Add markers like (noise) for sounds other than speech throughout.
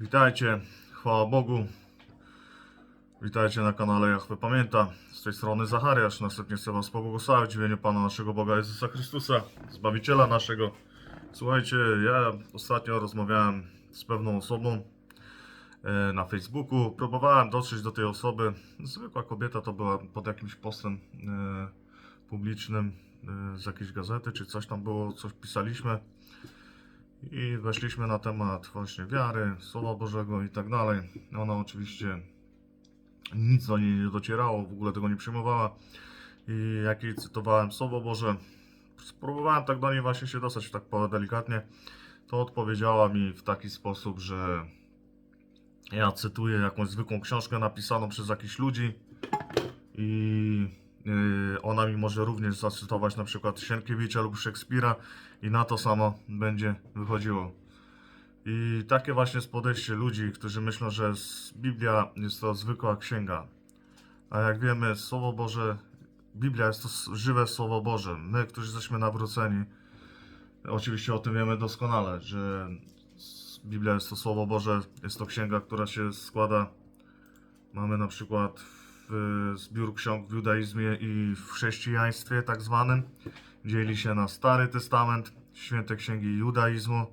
Witajcie, chwała Bogu. Witajcie na kanale Jachwę Pamięta. Z tej strony Zachariasz. Następnie chcę Was pobłogosławić w imieniu Pana naszego Boga Jezusa Chrystusa, Zbawiciela naszego. Słuchajcie, ja ostatnio rozmawiałem z pewną osobą e, na Facebooku. Próbowałem dotrzeć do tej osoby. Zwykła kobieta to była pod jakimś postem e, publicznym e, z jakiejś gazety, czy coś tam było, coś pisaliśmy. I weszliśmy na temat właśnie wiary, Słowa Bożego i tak dalej. Ona oczywiście nic do niej nie docierało, w ogóle tego nie przyjmowała. I jak jej cytowałem Słowo Boże, spróbowałem tak do niej właśnie się dostać, tak delikatnie, to odpowiedziała mi w taki sposób, że ja cytuję jakąś zwykłą książkę napisaną przez jakichś ludzi i ona mi może również zacytować na przykład Sienkiewicza lub Szekspira i na to samo będzie wychodziło. I takie właśnie jest podejście ludzi, którzy myślą, że Biblia jest to zwykła księga. A jak wiemy, Słowo Boże, Biblia jest to żywe Słowo Boże. My, którzy jesteśmy nawróceni, oczywiście o tym wiemy doskonale, że Biblia jest to Słowo Boże, jest to księga, która się składa. Mamy na przykład w, zbiór ksiąg w judaizmie i w chrześcijaństwie tak zwanym. Dzieli się na Stary Testament, święte księgi judaizmu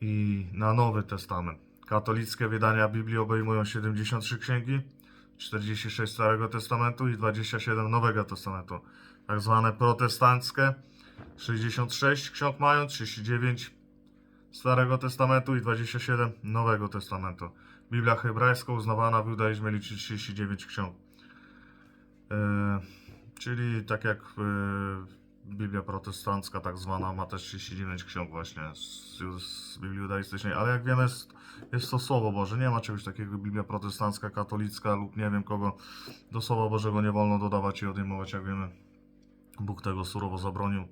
i na Nowy Testament. Katolickie wydania Biblii obejmują 73 księgi, 46 Starego Testamentu i 27 Nowego Testamentu. Tak zwane protestanckie 66 ksiąg mają, 39 Starego Testamentu i 27 Nowego Testamentu. Biblia hebrajska uznawana w judaizmie liczy 39 ksiąg. E, czyli tak jak e, Biblia protestancka tak zwana ma też 39 ksiąg właśnie z, z Biblii judaistycznej, ale jak wiemy jest, jest to Słowo Boże, nie ma czegoś takiego Biblia protestancka, katolicka lub nie wiem kogo. Do Słowa Bożego nie wolno dodawać i odejmować, jak wiemy. Bóg tego surowo zabronił.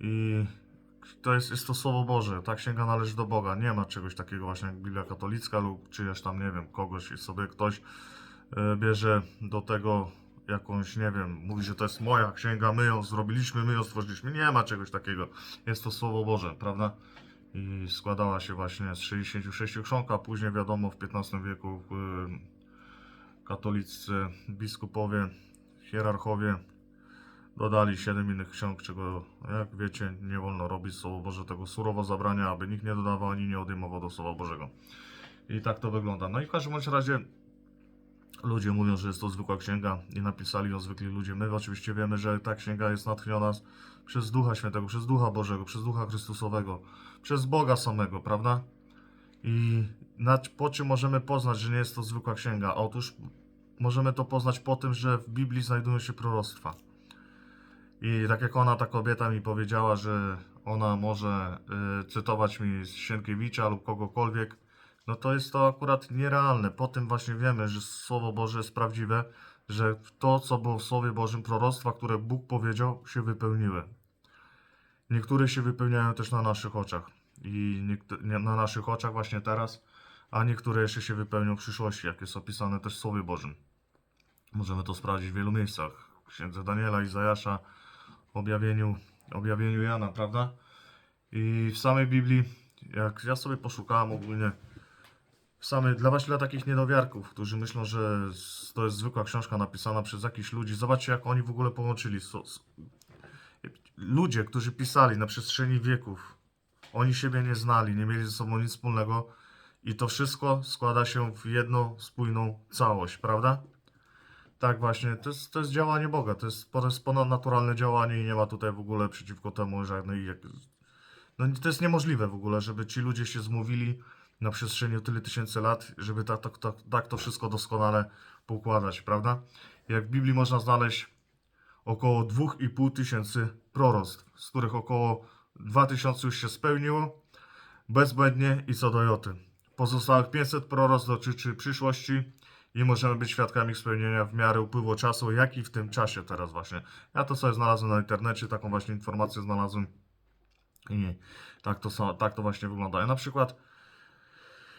I to jest, jest to Słowo Boże, ta księga należy do Boga. Nie ma czegoś takiego właśnie jak Biblia katolicka lub czyjaś tam, nie wiem, kogoś i sobie ktoś e, bierze do tego jakąś, nie wiem, mówi, że to jest moja księga, my ją zrobiliśmy, my ją stworzyliśmy. Nie ma czegoś takiego. Jest to Słowo Boże, prawda? I składała się właśnie z 66 ksiąg, a później wiadomo w XV wieku y, katolicy biskupowie, hierarchowie dodali 7 innych ksiąg, czego jak wiecie nie wolno robić. Słowo Boże tego surowo zabrania, aby nikt nie dodawał ani nie odejmował do Słowa Bożego. I tak to wygląda. No i w każdym razie ludzie mówią, że jest to zwykła księga i napisali ją zwykli ludzie. My oczywiście wiemy, że ta księga jest natchniona przez Ducha Świętego, przez Ducha Bożego, przez Ducha Chrystusowego, przez Boga samego, prawda? I po czym możemy poznać, że nie jest to zwykła księga? Otóż możemy to poznać po tym, że w Biblii znajdują się proroctwa. I tak jak ona, ta kobieta mi powiedziała, że ona może y, cytować mi z Sienkiewicza lub kogokolwiek, no to jest to akurat nierealne. Po tym właśnie wiemy, że Słowo Boże jest prawdziwe, że to, co było w Słowie Bożym, proroctwa, które Bóg powiedział, się wypełniły. Niektóre się wypełniają też na naszych oczach. I na naszych oczach właśnie teraz, a niektóre jeszcze się wypełnią w przyszłości, jak jest opisane też w Słowie Bożym. Możemy to sprawdzić w wielu miejscach. Księdze Daniela, Izajasza, objawieniu, objawieniu Jana, prawda? I w samej Biblii, jak ja sobie poszukałem ogólnie, w samej, dla właśnie dla takich niedowiarków, którzy myślą, że to jest zwykła książka napisana przez jakichś ludzi, zobaczcie jak oni w ogóle połączyli. Ludzie, którzy pisali na przestrzeni wieków, oni siebie nie znali, nie mieli ze sobą nic wspólnego i to wszystko składa się w jedną spójną całość, prawda? Tak właśnie, to jest, to jest działanie Boga, to jest, jest ponadnaturalne działanie i nie ma tutaj w ogóle przeciwko temu żadnej... No to jest niemożliwe w ogóle, żeby ci ludzie się zmówili na przestrzeni tyle tysięcy lat, żeby tak, tak, tak, tak to wszystko doskonale poukładać, prawda? Jak w Biblii można znaleźć około 2,5 tysięcy proroctw, z których około 2000 już się spełniło bezbłędnie i co do joty. Pozostałych 500 proroctw dotyczy przyszłości i możemy być świadkami spełnienia w miarę upływu czasu, jak i w tym czasie teraz właśnie. Ja to sobie znalazłem na internecie, taką właśnie informację znalazłem i tak to, tak to właśnie wygląda. I na przykład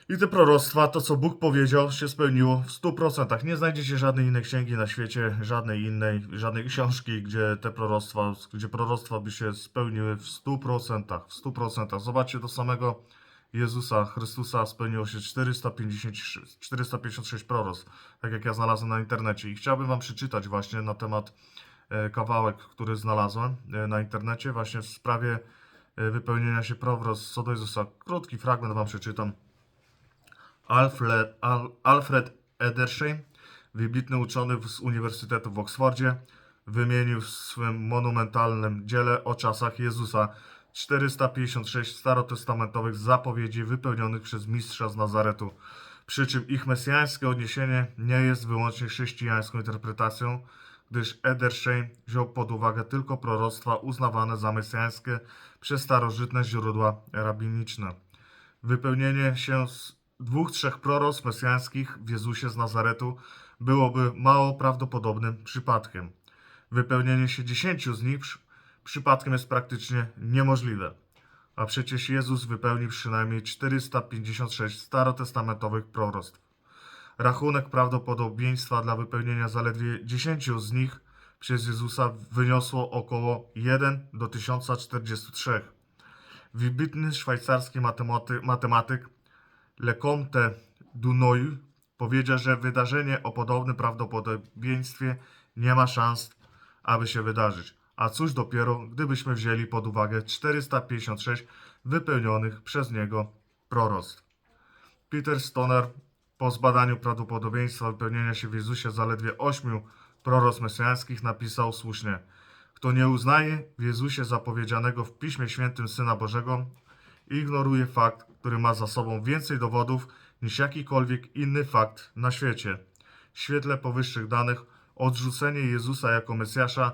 i te proroctwa, to co Bóg powiedział, się spełniło w 100%. Nie znajdziecie żadnej innej księgi na świecie, żadnej innej, żadnej książki, gdzie te proroctwa, gdzie proroctwa by się spełniły w 100%. W 100%. Zobaczcie do samego Jezusa Chrystusa spełniło się 456, 456 proroc, tak jak ja znalazłem na internecie. I chciałbym Wam przeczytać właśnie na temat e, kawałek, który znalazłem e, na internecie, właśnie w sprawie e, wypełnienia się proroc co do Jezusa. Krótki fragment Wam przeczytam. Alfred, Al, Alfred Edersheim, wybitny uczony z Uniwersytetu w Oksfordzie, wymienił w swym monumentalnym dziele o czasach Jezusa 456 starotestamentowych zapowiedzi wypełnionych przez mistrza z Nazaretu. Przy czym ich mesjańskie odniesienie nie jest wyłącznie chrześcijańską interpretacją, gdyż Edersheim wziął pod uwagę tylko proroctwa uznawane za mesjańskie przez starożytne źródła rabiniczne. Wypełnienie się z dwóch, trzech proroc mesjańskich w Jezusie z Nazaretu byłoby mało prawdopodobnym przypadkiem. Wypełnienie się dziesięciu z nich przypadkiem jest praktycznie niemożliwe. A przecież Jezus wypełnił przynajmniej 456 starotestamentowych proroctw. Rachunek prawdopodobieństwa dla wypełnienia zaledwie 10 z nich przez Jezusa wyniosło około 1 do 1043. Wybitny szwajcarski matematy, matematyk Lecomte Dunoy powiedział, że wydarzenie o podobnym prawdopodobieństwie nie ma szans, aby się wydarzyć. A cóż dopiero, gdybyśmy wzięli pod uwagę 456 wypełnionych przez niego proroctw. Peter Stoner po zbadaniu prawdopodobieństwa wypełnienia się w Jezusie zaledwie ośmiu proroc mesjańskich napisał słusznie Kto nie uznaje w Jezusie zapowiedzianego w Piśmie Świętym Syna Bożego, ignoruje fakt, który ma za sobą więcej dowodów niż jakikolwiek inny fakt na świecie. W świetle powyższych danych odrzucenie Jezusa jako Mesjasza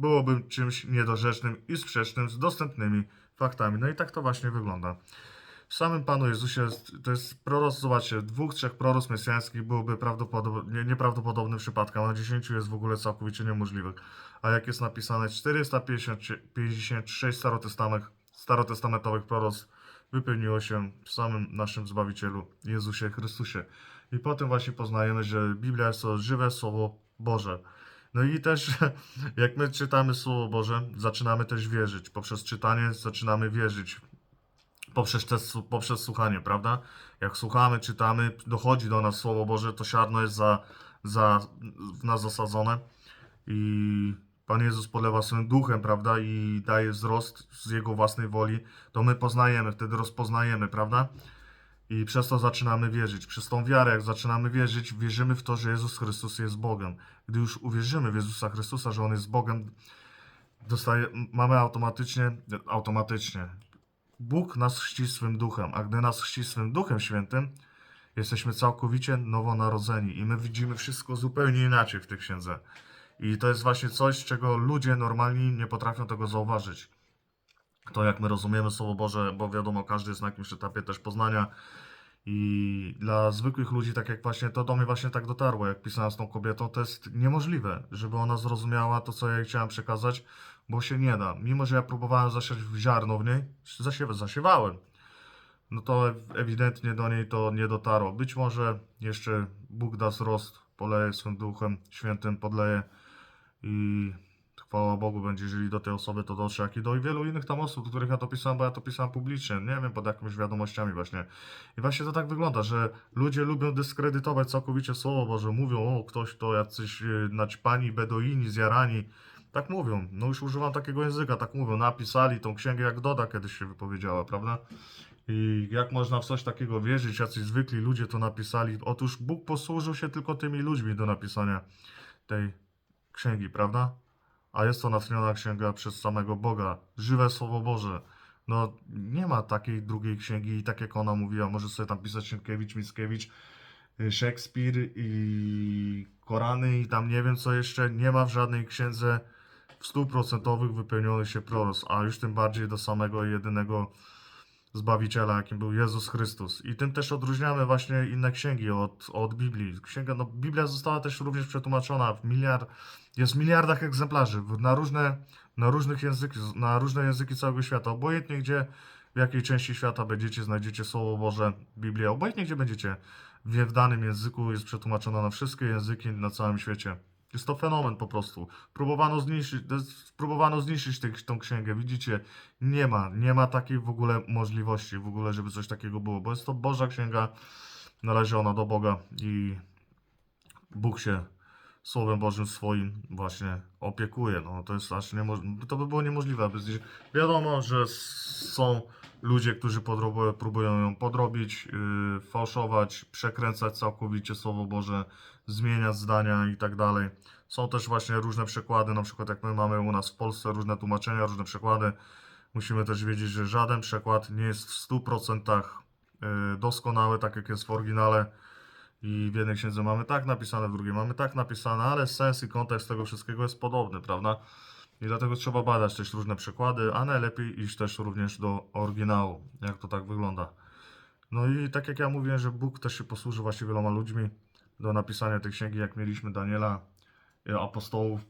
byłoby czymś niedorzecznym i sprzecznym z dostępnymi faktami. No i tak to właśnie wygląda. W samym Panu Jezusie to jest proroc, zobaczcie, dwóch, trzech proroc mesjańskich byłoby prawdopodobnie, nieprawdopodobnym przypadkiem, a 10 jest w ogóle całkowicie niemożliwych. A jak jest napisane 456 starotestament, starotestamentowych proroc wypełniło się w samym naszym Zbawicielu Jezusie Chrystusie. I potem właśnie poznajemy, że Biblia jest to żywe Słowo Boże. No i też, (laughs) jak my czytamy Słowo Boże, zaczynamy też wierzyć. Poprzez czytanie zaczynamy wierzyć. Poprzez, te, poprzez słuchanie, prawda? Jak słuchamy, czytamy, dochodzi do nas Słowo Boże, to siarno jest za, za, w nas zasadzone. I Pan Jezus polewa swoim duchem, prawda? I daje wzrost z Jego własnej woli. To my poznajemy, wtedy rozpoznajemy, prawda? I przez to zaczynamy wierzyć. Przez tą wiarę, jak zaczynamy wierzyć, wierzymy w to, że Jezus Chrystus jest Bogiem. Gdy już uwierzymy w Jezusa Chrystusa, że On jest Bogiem, dostaje, mamy automatycznie, automatycznie. Bóg nas chrzci swym duchem, a gdy nas chrzci swym duchem świętym, jesteśmy całkowicie nowonarodzeni i my widzimy wszystko zupełnie inaczej w tej księdze. I to jest właśnie coś, czego ludzie normalni nie potrafią tego zauważyć to jak my rozumiemy Słowo Boże, bo wiadomo, każdy jest na jakimś etapie też poznania i dla zwykłych ludzi, tak jak właśnie to do mnie właśnie tak dotarło, jak pisałem z tą kobietą, to jest niemożliwe, żeby ona zrozumiała to, co ja jej chciałem przekazać, bo się nie da. Mimo, że ja próbowałem zasiać ziarno w niej, zasiewa, zasiewałem, no to ewidentnie do niej to nie dotarło. Być może jeszcze Bóg da wzrost, poleje swym duchem świętym, podleje i chwała Bogu będzie, jeżeli do tej osoby to dotrze, jak i do wielu innych tam osób, do których ja to pisałem, bo ja to pisałem publicznie, nie wiem, pod jakimiś wiadomościami właśnie. I właśnie to tak wygląda, że ludzie lubią dyskredytować całkowicie Słowo Boże, mówią, o, ktoś to jacyś yy, naćpani, bedoini, zjarani, tak mówią, no już używam takiego języka, tak mówią, napisali tą księgę, jak Doda kiedyś się wypowiedziała, prawda? I jak można w coś takiego wierzyć, jacyś zwykli ludzie to napisali? Otóż Bóg posłużył się tylko tymi ludźmi do napisania tej księgi, prawda? A jest to natchniona księga przez samego Boga, żywe Słowo Boże. No, nie ma takiej drugiej księgi, i tak jak ona mówiła, może sobie tam pisać Sienkiewicz, Mickiewicz, y, Szekspir i Korany i tam nie wiem co jeszcze, nie ma w żadnej księdze w stuprocentowych wypełnionych się proros, a już tym bardziej do samego jedynego Zbawiciela, jakim był Jezus Chrystus. I tym też odróżniamy właśnie inne księgi od, od Biblii. Księga, no, Biblia została też również przetłumaczona w miliard, jest w miliardach egzemplarzy na różne, na różnych języki, na różne języki całego świata. Obojętnie gdzie, w jakiej części świata będziecie, znajdziecie Słowo Boże, Biblię. Obojętnie gdzie będziecie, w danym języku jest przetłumaczona na wszystkie języki na całym świecie. Jest to fenomen po prostu. Próbowano zniszczyć, jest- próbowano zniszczyć tą księgę. Widzicie, nie ma, nie ma takiej w ogóle możliwości, w ogóle, żeby coś takiego było, bo jest to Boża księga należona do Boga i Bóg się Słowem Bożym swoim właśnie opiekuje. No to jest aż niemożliwe. To by było niemożliwe, aby. Wiadomo, że są ludzie, którzy próbują ją podrobić, yy, fałszować, przekręcać całkowicie Słowo Boże, zmieniać zdania i tak dalej. Są też właśnie różne przekłady, na przykład jak my mamy u nas w Polsce różne tłumaczenia, różne przekłady. Musimy też wiedzieć, że żaden przekład nie jest w 100% yy, doskonały, tak jak jest w oryginale. I w jednej księdze mamy tak napisane, w drugiej mamy tak napisane, ale sens i kontekst tego wszystkiego jest podobny, prawda? I dlatego trzeba badać też różne przykłady, a najlepiej iść też również do oryginału, jak to tak wygląda. No i tak jak ja mówiłem, że Bóg też się posłuży właśnie wieloma ludźmi do napisania tej księgi, jak mieliśmy Daniela, e, apostołów,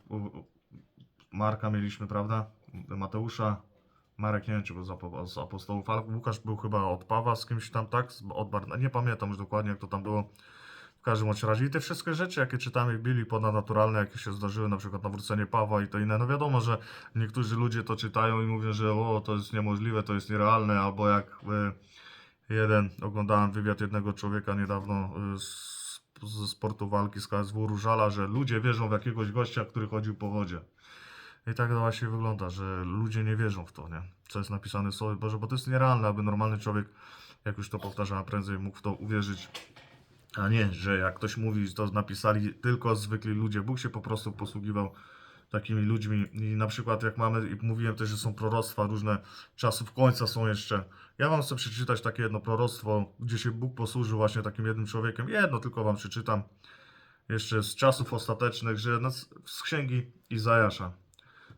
Marka mieliśmy, prawda? Mateusza, Marek nie wiem, czy był z apo- z apostołów, ale Łukasz był chyba od Pawła z kimś tam, tak? Od Barna, nie pamiętam już dokładnie, jak to tam było. W każdym razie i te wszystkie rzeczy, jakie czytamy w Biblii, ponadnaturalne, jakie się zdarzyły, na przykład nawrócenie Pawła i to inne, no wiadomo, że niektórzy ludzie to czytają i mówią, że o, to jest niemożliwe, to jest nierealne, albo jak e, jeden, oglądałem wywiad jednego człowieka niedawno e, z, ze sportu walki z KSW Różala, że ludzie wierzą w jakiegoś gościa, który chodził po wodzie. I tak to właśnie wygląda, że ludzie nie wierzą w to, nie? Co jest napisane w Słowie Boże, bo to jest nierealne, aby normalny człowiek, jak już to powtarzałem prędzej, mógł w to uwierzyć. A nie, że jak ktoś mówi, to napisali tylko zwykli ludzie. Bóg się po prostu posługiwał takimi ludźmi. I na przykład jak mamy, mówiłem też, że są proroctwa różne, czasów końca są jeszcze. Ja wam chcę przeczytać takie jedno proroctwo, gdzie się Bóg posłużył właśnie takim jednym człowiekiem. Jedno tylko wam przeczytam. Jeszcze z czasów ostatecznych, że z księgi Izajasza.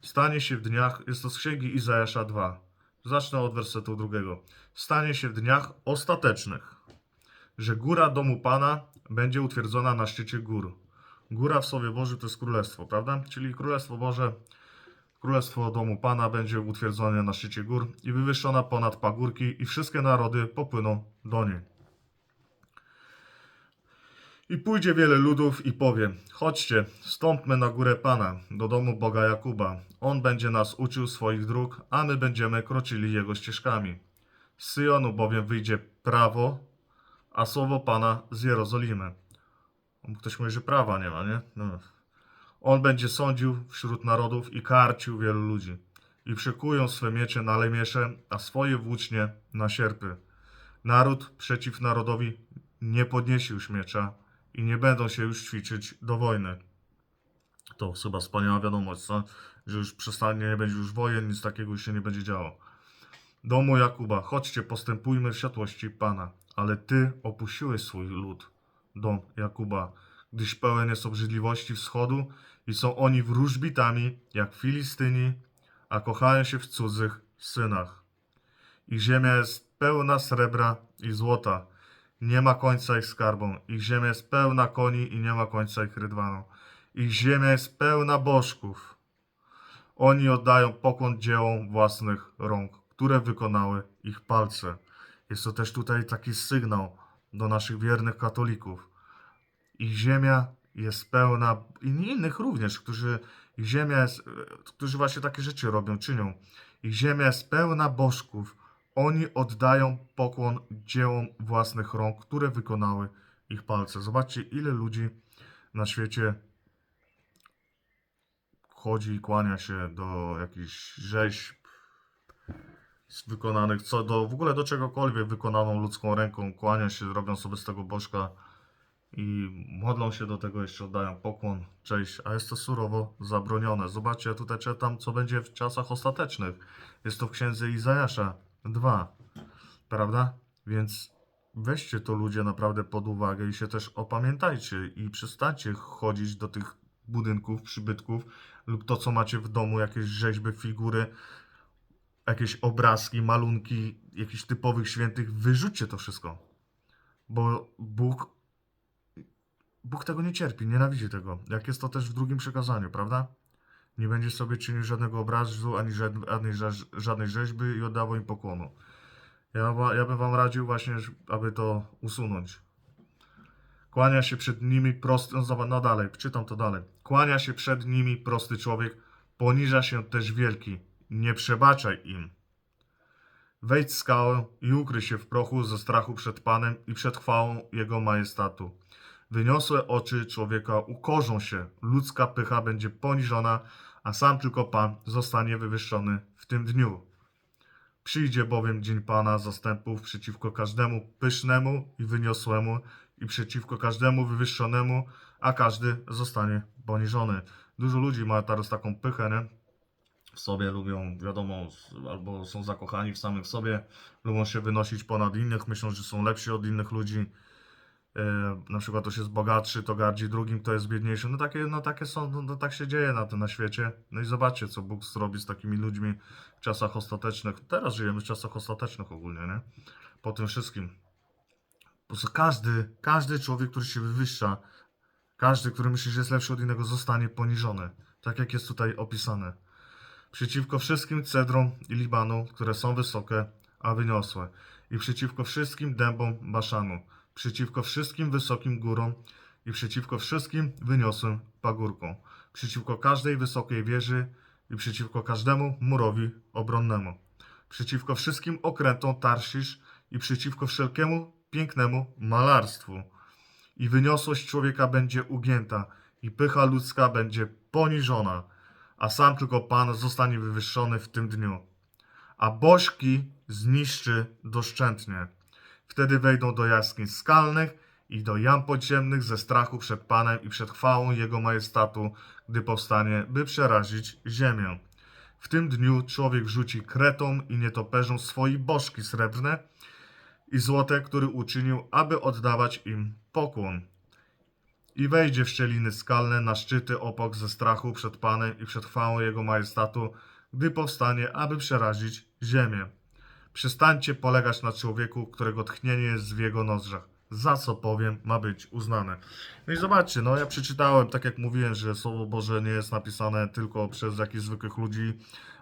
Stanie się w dniach, jest to z księgi Izajasza 2. Zacznę od wersetu drugiego. Stanie się w dniach ostatecznych że góra domu Pana będzie utwierdzona na szczycie gór. Góra w Słowie Bożym to jest królestwo, prawda? Czyli królestwo Boże, królestwo domu Pana będzie utwierdzone na szczycie gór i wywyższona ponad pagórki i wszystkie narody popłyną do niej. I pójdzie wiele ludów i powie: Chodźcie, stąpmy na górę Pana, do domu Boga Jakuba. On będzie nas uczył swoich dróg, a my będziemy kroczyli jego ścieżkami. Z Syjonu bowiem wyjdzie prawo, a słowo Pana z Jerozolimy. Ktoś mówi, że prawa nie ma, nie? No. On będzie sądził wśród narodów i karcił wielu ludzi. I przykują swe miecze na lemiesze, a swoje włócznie na sierpy. Naród przeciw narodowi nie podniesie już miecza i nie będą się już ćwiczyć do wojny. To chyba wspaniała wiadomość, co? że już przestanie, nie będzie już wojen, nic takiego już się nie będzie działo. Domu Jakuba, chodźcie, postępujmy w światłości Pana. Ale ty opuściłeś swój lud, dom Jakuba, gdyż pełen jest obrzydliwości wschodu i są oni wróżbitami, jak Filistyni, a kochają się w cudzych synach. Ich ziemia jest pełna srebra i złota, nie ma końca ich skarbom. Ich ziemia jest pełna koni i nie ma końca ich rydwaną. Ich ziemia jest pełna bożków. Oni oddają pokłon dziełom własnych rąk, które wykonały ich palce. Jest to też tutaj taki sygnał do naszych wiernych katolików. Ich ziemia jest pełna, i innych również, którzy, ich ziemia jest, którzy właśnie takie rzeczy robią, czynią. Ich ziemia jest pełna bożków. Oni oddają pokłon dziełom własnych rąk, które wykonały ich palce. Zobaczcie, ile ludzi na świecie chodzi i kłania się do jakichś rzeźb wykonanych, co do w ogóle do czegokolwiek wykonaną ludzką ręką, kłania się, robią sobie z tego bożka i modlą się do tego, jeszcze oddają pokłon, cześć, a jest to surowo zabronione. Zobaczcie, ja tutaj czytam, co będzie w czasach ostatecznych. Jest to w księdze Izajasza 2, prawda? Więc weźcie to ludzie naprawdę pod uwagę i się też opamiętajcie i przestańcie chodzić do tych budynków, przybytków lub to, co macie w domu, jakieś rzeźby, figury, jakieś obrazki, malunki jakichś typowych świętych, wyrzućcie to wszystko. Bo Bóg, Bóg tego nie cierpi, nienawidzi tego. Jak jest to też w drugim przekazaniu, prawda? Nie będzie sobie czynił żadnego obrazu, ani żadnej, żadnej rzeźby i oddawał im pokłonu. Ja, ja bym wam radził właśnie, aby to usunąć. Kłania się przed nimi prosty, no no dalej, czytam to dalej. Kłania się przed nimi prosty człowiek, poniża się też wielki. Nie przebaczaj im. Wejdź w skałę i ukryj się w prochu ze strachu przed Panem i przed chwałą Jego majestatu. Wyniosłe oczy człowieka ukorzą się, ludzka pycha będzie poniżona, a sam tylko Pan zostanie wywyższony w tym dniu. Przyjdzie bowiem dzień Pana zastępów przeciwko każdemu pysznemu i wyniosłemu i przeciwko każdemu wywyższonemu, a każdy zostanie poniżony. Dużo ludzi ma teraz taką pychę, nie? W sobie lubią, wiadomo, albo są zakochani w samych sobie, lubią się wynosić ponad innych, myślą, że są lepsi od innych ludzi. E, na przykład ktoś jest bogatszy, to gardzi drugim, kto jest biedniejszy. No takie, no takie są, no, no tak się dzieje na tym na świecie. No i zobaczcie, co Bóg zrobi z takimi ludźmi w czasach ostatecznych. Teraz żyjemy w czasach ostatecznych ogólnie, nie? Po tym wszystkim. Po prostu każdy, każdy człowiek, który się wywyższa, każdy, który myśli, że jest lepszy od innego, zostanie poniżony. Tak jak jest tutaj opisane. Przeciwko wszystkim cedrom i Libanu, które są wysokie, a wyniosłe. I przeciwko wszystkim dębom Baszanu. Przeciwko wszystkim wysokim górom i przeciwko wszystkim wyniosłym pagórkom. Przeciwko każdej wysokiej wieży i przeciwko każdemu murowi obronnemu. Przeciwko wszystkim okrętom Tarsisz i przeciwko wszelkiemu pięknemu malarstwu. I wyniosłość człowieka będzie ugięta i pycha ludzka będzie poniżona, a sam tylko Pan zostanie wywyższony w tym dniu. A bożki zniszczy doszczętnie. Wtedy wejdą do jaskiń skalnych i do jam podziemnych ze strachu przed Panem i przed chwałą Jego majestatu, gdy powstanie, by przerazić ziemię. W tym dniu człowiek rzuci kretom i nietoperzom swoje bożki srebrne i złote, który uczynił, aby oddawać im pokłon. I wejdzie w szczeliny skalne na szczyty opok ze strachu przed Panem i przed chwałą Jego majestatu, gdy powstanie, aby przerazić ziemię. Przestańcie polegać na człowieku, którego tchnienie jest w jego nozdrzach. Za co powiem, ma być uznane. No i zobaczcie, no ja przeczytałem, tak jak mówiłem, że Słowo Boże nie jest napisane tylko przez jakichś zwykłych ludzi,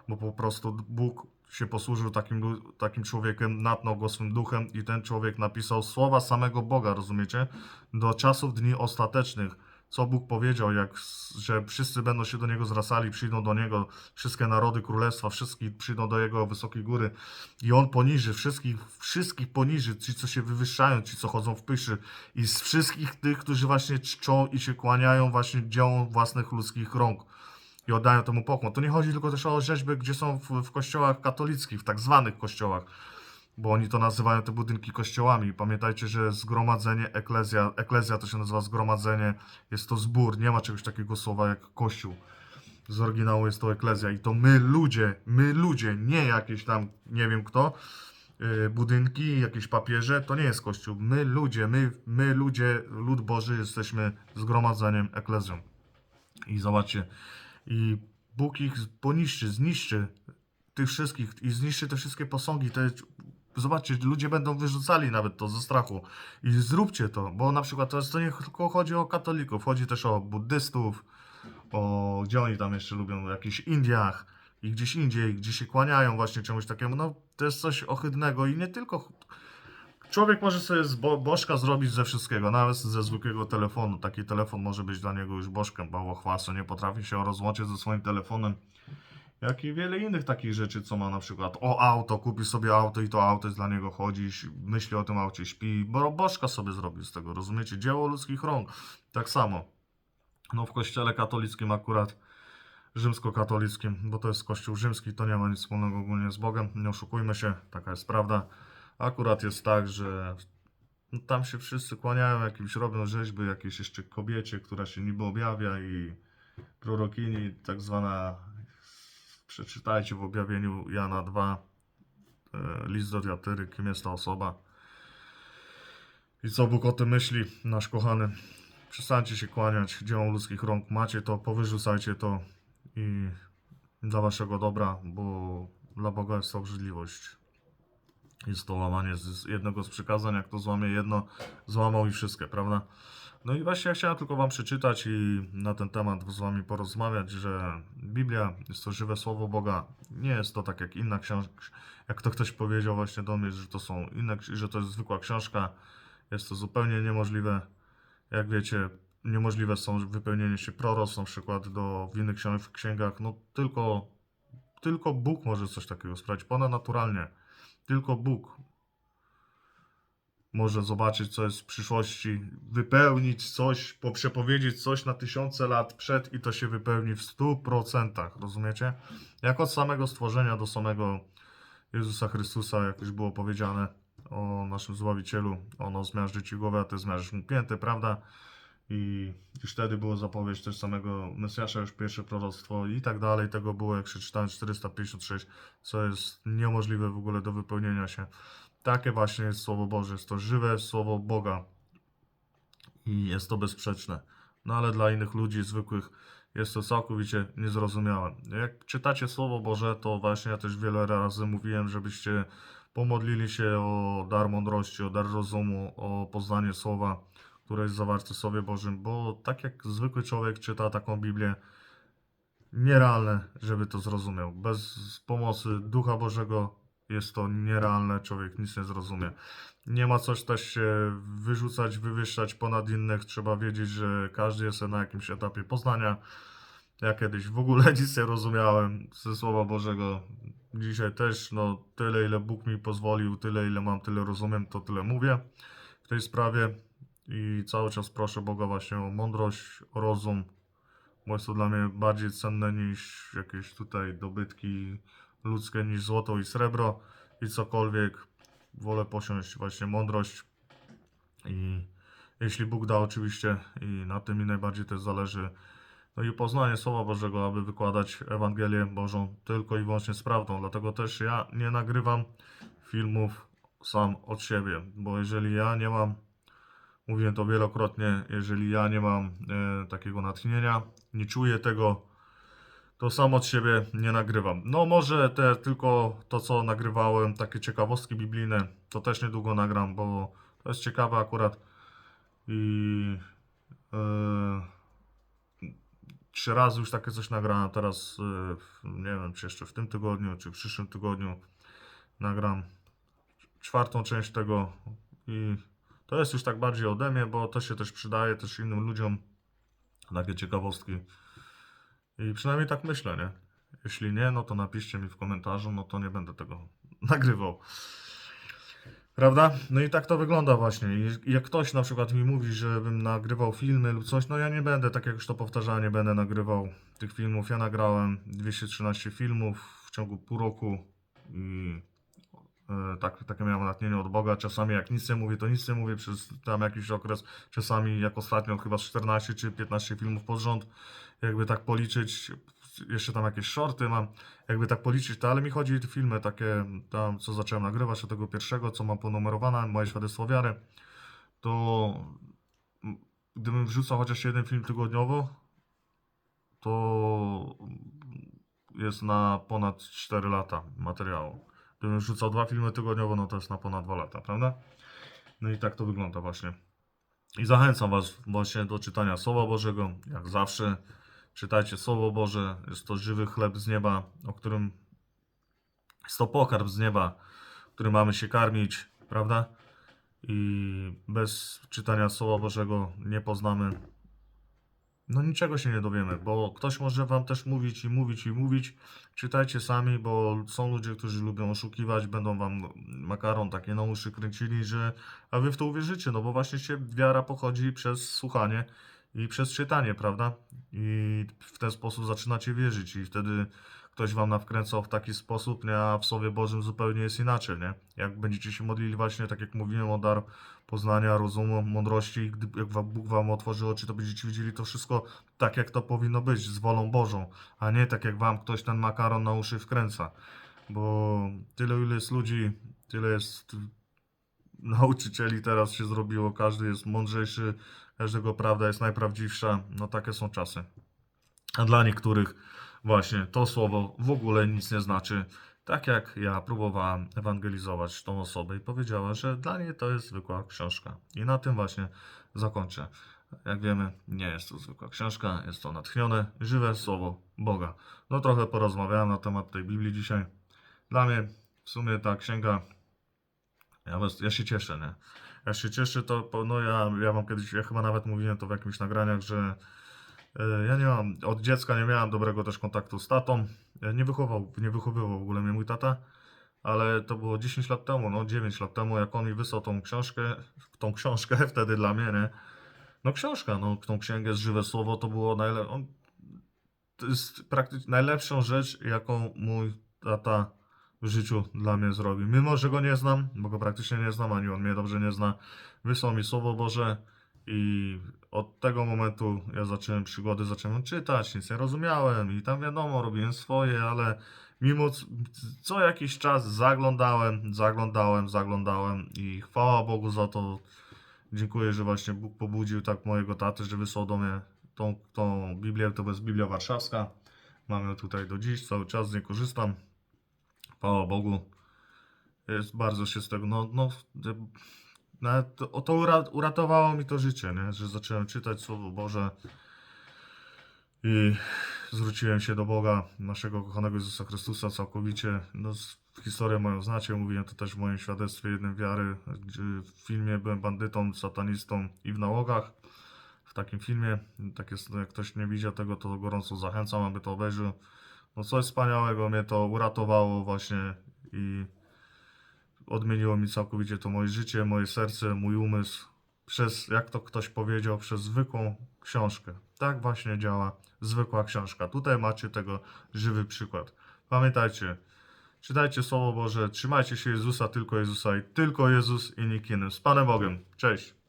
bo po prostu Bóg się posłużył takim, takim człowiekiem, natnął go swym duchem i ten człowiek napisał słowa samego Boga, rozumiecie? Do czasów dni ostatecznych. Co Bóg powiedział, jak, że wszyscy będą się do Niego zwracali, przyjdą do Niego, wszystkie narody królestwa, wszystkie przyjdą do Jego wysokiej góry i On poniży wszystkich, wszystkich poniży, ci co się wywyższają, ci co chodzą w pyszy i z wszystkich tych, którzy właśnie czczą i się kłaniają właśnie dziełom własnych ludzkich rąk i oddają temu pokłon. To nie chodzi tylko też o rzeźby, gdzie są w, w kościołach katolickich, w tak zwanych kościołach, bo oni to nazywają te budynki kościołami. Pamiętajcie, że zgromadzenie, eklezja, eklezja to się nazywa zgromadzenie, jest to zbór, nie ma czegoś takiego słowa jak kościół. Z oryginału jest to eklezja i to my ludzie, my ludzie, nie jakieś tam, nie wiem kto, yy, budynki, jakieś papieże, to nie jest kościół. My ludzie, my, my ludzie, lud Boży jesteśmy zgromadzeniem, eklezją. I zobaczcie, i Bóg ich poniszczy, zniszczy tych wszystkich i zniszczy te wszystkie posągi. Te, zobaczcie, ludzie będą wyrzucali nawet to ze strachu. I zróbcie to, bo na przykład to, jest, to nie tylko chodzi o katolików, chodzi też o buddystów, o gdzie oni tam jeszcze lubią, w jakichś Indiach i gdzieś indziej, gdzie się kłaniają właśnie czemuś takiemu. No to jest coś ohydnego i nie tylko. Człowiek może sobie z bo bożka zrobić ze wszystkiego, nawet ze zwykłego telefonu. Taki telefon może być dla niego już bożkiem, bałwochwalstwo, nie potrafi się rozłączyć ze swoim telefonem. Jak i wiele innych takich rzeczy, co ma na przykład o auto, kupi sobie auto i to auto jest dla niego chodzi, myśli o tym aucie, śpi, bo bożka sobie zrobi z tego, rozumiecie? Dzieło ludzkich rąk. Tak samo. No w kościele katolickim akurat, rzymskokatolickim, bo to jest kościół rzymski, to nie ma nic wspólnego ogólnie z Bogiem, nie oszukujmy się, taka jest prawda. Akurat jest tak, że no, tam się wszyscy kłaniają, jakimś robią rzeźby, jakiejś jeszcze kobiecie, która się niby objawia i prorokini, tak zwana, przeczytajcie w objawieniu Jana 2, e, list do Diatyry, kim jest ta osoba i co Bóg o tym myśli, nasz kochany. Przestańcie się kłaniać dziełom ludzkich rąk, macie to, powyrzucajcie to i dla waszego dobra, bo dla Boga jest to obrzydliwość. Jest to łamanie z jednego z przykazań, jak to złamie jedno, złamał i wszystkie, prawda? No i właśnie ja chciałem tylko wam przeczytać i na ten temat z wami porozmawiać, że Biblia jest to żywe słowo Boga. Nie jest to tak jak inna książka, jak to ktoś powiedział właśnie do mnie, że to są inne, że to jest zwykła książka. Jest to zupełnie niemożliwe. jak wiecie, niemożliwe są wypełnienie się proroc, na przykład do w innych księgach, no tylko, tylko Bóg może coś takiego sprawić, ponadnaturalnie. Tylko Bóg może zobaczyć, co jest w przyszłości, wypełnić coś, poprzepowiedzieć coś na tysiące lat przed i to się wypełni w stu procentach, rozumiecie? Jak od samego stworzenia do samego Jezusa Chrystusa, jak już było powiedziane o naszym Zbawicielu, ono zmiażdży ci głowę, a ty zmiażdżysz mu pięty, prawda? I już wtedy było zapowiedź też samego Mesjasza, już pierwsze proroctwo i tak dalej. Tego było, jak przeczytałem, 456, co jest niemożliwe w ogóle do wypełnienia się. Takie właśnie jest Słowo Boże. Jest to żywe Słowo Boga. I jest to bezsprzeczne. No ale dla innych ludzi zwykłych jest to całkowicie niezrozumiałe. Jak czytacie Słowo Boże, to właśnie ja też wiele razy mówiłem, żebyście pomodlili się o dar mądrości, o dar rozumu, o poznanie Słowa, które jest zawarte w Słowie Bożym, bo tak jak zwykły człowiek czyta taką Biblię, nierealne, żeby to zrozumiał. Bez pomocy Ducha Bożego jest to nierealne, człowiek nic nie zrozumie. Nie ma coś też się wyrzucać, wywyższać ponad innych. Trzeba wiedzieć, że każdy jest na jakimś etapie poznania. Ja kiedyś w ogóle (laughs) nic nie rozumiałem ze Słowa Bożego. Dzisiaj też, no tyle ile Bóg mi pozwolił, tyle ile mam, tyle rozumiem, to tyle mówię w tej sprawie. I cały czas proszę Boga właśnie o mądrość, o rozum, bo jest to dla mnie bardziej cenne niż jakieś tutaj dobytki ludzkie, niż złoto i srebro i cokolwiek. Wolę posiąść właśnie mądrość i jeśli Bóg da oczywiście i na tym mi najbardziej też zależy, no i poznanie Słowa Bożego, aby wykładać Ewangelię Bożą tylko i wyłącznie z prawdą. Dlatego też ja nie nagrywam filmów sam od siebie, bo jeżeli ja nie mam Mówiłem to wielokrotnie, jeżeli ja nie mam e, takiego natchnienia, nie czuję tego, to sam od siebie nie nagrywam. No może te tylko to, co nagrywałem, takie ciekawostki biblijne, to też niedługo nagram, bo to jest ciekawe akurat. I e, trzy razy już takie coś nagrałem, teraz e, nie wiem, czy jeszcze w tym tygodniu, czy w przyszłym tygodniu nagram czwartą część tego i to jest już tak bardziej ode mnie, bo to się też przydaje też innym ludziom. Takie ciekawostki. I przynajmniej tak myślę, nie? Jeśli nie, no to napiszcie mi w komentarzu, no to nie będę tego (laughs) nagrywał. Prawda? No i tak to wygląda właśnie. I jak ktoś na przykład mi mówi, żebym nagrywał filmy lub coś, no ja nie będę, tak jak już to powtarzałem, nie będę nagrywał tych filmów. Ja nagrałem 213 filmów w ciągu pół roku i tak, takie miałem natchnienie od Boga. Czasami jak nic nie mówię, to nic nie mówię przez tam jakiś okres. Czasami jak ostatnio chyba z 14 czy 15 filmów pod rząd. Jakby tak policzyć, jeszcze tam jakieś shorty mam, jakby tak policzyć, to ale mi chodzi filmy takie tam, co zacząłem nagrywać, od tego pierwszego, co mam ponumerowane, moje świadectwo wiary, to gdybym wrzucał chociaż jeden film tygodniowo, to jest na ponad 4 lata materiału. Gdybym rzucał dwa filmy tygodniowo, no to jest na ponad dwa lata, prawda? No i tak to wygląda właśnie. I zachęcam Was właśnie do czytania Słowa Bożego. Jak zawsze czytajcie Słowo Boże. Jest to żywy chleb z nieba, o którym jest to pokarm z nieba, którym mamy się karmić, prawda? I bez czytania Słowa Bożego nie poznamy no niczego się nie dowiemy, bo ktoś może wam też mówić i mówić i mówić. Czytajcie sami, bo są ludzie, którzy lubią oszukiwać, będą wam makaron takie na uszy kręcili, że a wy w to uwierzycie, no bo właśnie się wiara pochodzi przez słuchanie i przez czytanie, prawda? I w ten sposób zaczynacie wierzyć i wtedy ktoś wam nawkręcał w taki sposób, nie? a w Słowie Bożym zupełnie jest inaczej, nie? Jak będziecie się modlili właśnie, tak jak mówiłem, o dar poznania, rozumu, mądrości, gdy jak Bóg wam otworzy oczy, to będziecie widzieli to wszystko tak, jak to powinno być, z wolą Bożą, a nie tak, jak wam ktoś ten makaron na uszy wkręca. Bo tyle, ile jest ludzi, tyle jest nauczycieli teraz się zrobiło, każdy jest mądrzejszy, każdego prawda jest najprawdziwsza, no takie są czasy. A dla niektórych właśnie to słowo w ogóle nic nie znaczy. Tak jak ja próbowałem ewangelizować tą osobę i powiedziała, że dla niej to jest zwykła książka. I na tym właśnie zakończę. Jak wiemy, nie jest to zwykła książka, jest to natchnione, żywe słowo Boga. No trochę porozmawiałem na temat tej Biblii dzisiaj. Dla mnie w sumie ta księga, ja, ja się cieszę, nie? Ja się cieszę, to no ja, ja mam kiedyś, ja chyba nawet mówiłem to w jakimś nagraniach, że ja nie mam, od dziecka nie miałem dobrego też kontaktu z tatą. E, Nie wychował, nie wychowywał w ogóle mnie mój tata, ale to było 10 lat temu, no 9 lat temu, jak on mi wysłał tą książkę, tą książkę (laughs) wtedy dla mnie, nie? No książka, no tą księgę z Żywe Słowo to było najlepsze, to jest praktycznie najlepszą rzecz, jaką mój tata w życiu dla mnie zrobił. Mimo, że go nie znam, bo go praktycznie nie znam, ani on mnie dobrze nie zna, wysłał mi Słowo Boże i od tego momentu ja zacząłem przygody, zacząłem czytać, nic nie rozumiałem i tam wiadomo, robiłem swoje, ale mimo co jakiś czas zaglądałem, zaglądałem, zaglądałem i chwała Bogu za to. Dziękuję, że właśnie Bóg pobudził tak mojego taty, że wysłał do mnie tą, tą Biblię, to jest Biblia Warszawska. Mam ją tutaj do dziś, cały czas z niej korzystam. Chwała Bogu. Jest bardzo się z tego, no, no, nawet to, o to ura, uratowało mi to życie, nie? że zacząłem czytać Słowo Boże i zwróciłem się do Boga, naszego kochanego Jezusa Chrystusa całkowicie. No, historię moją znacie, mówiłem to też w moim świadectwie jednym wiary, gdzie w filmie byłem bandytą, satanistą i w nałogach. W takim filmie, tak jest, jak ktoś nie widział tego, to gorąco zachęcam, aby to obejrzał. No coś wspaniałego, mnie to uratowało właśnie i odmieniło mi całkowicie to moje życie, moje serce, mój umysł. Przez, jak to ktoś powiedział, przez zwykłą książkę. Tak właśnie działa zwykła książka. Tutaj macie tego żywy przykład. Pamiętajcie, czytajcie Słowo Boże, trzymajcie się Jezusa, tylko Jezusa i tylko Jezus i nikt inny. Z Panem Bogiem. Cześć.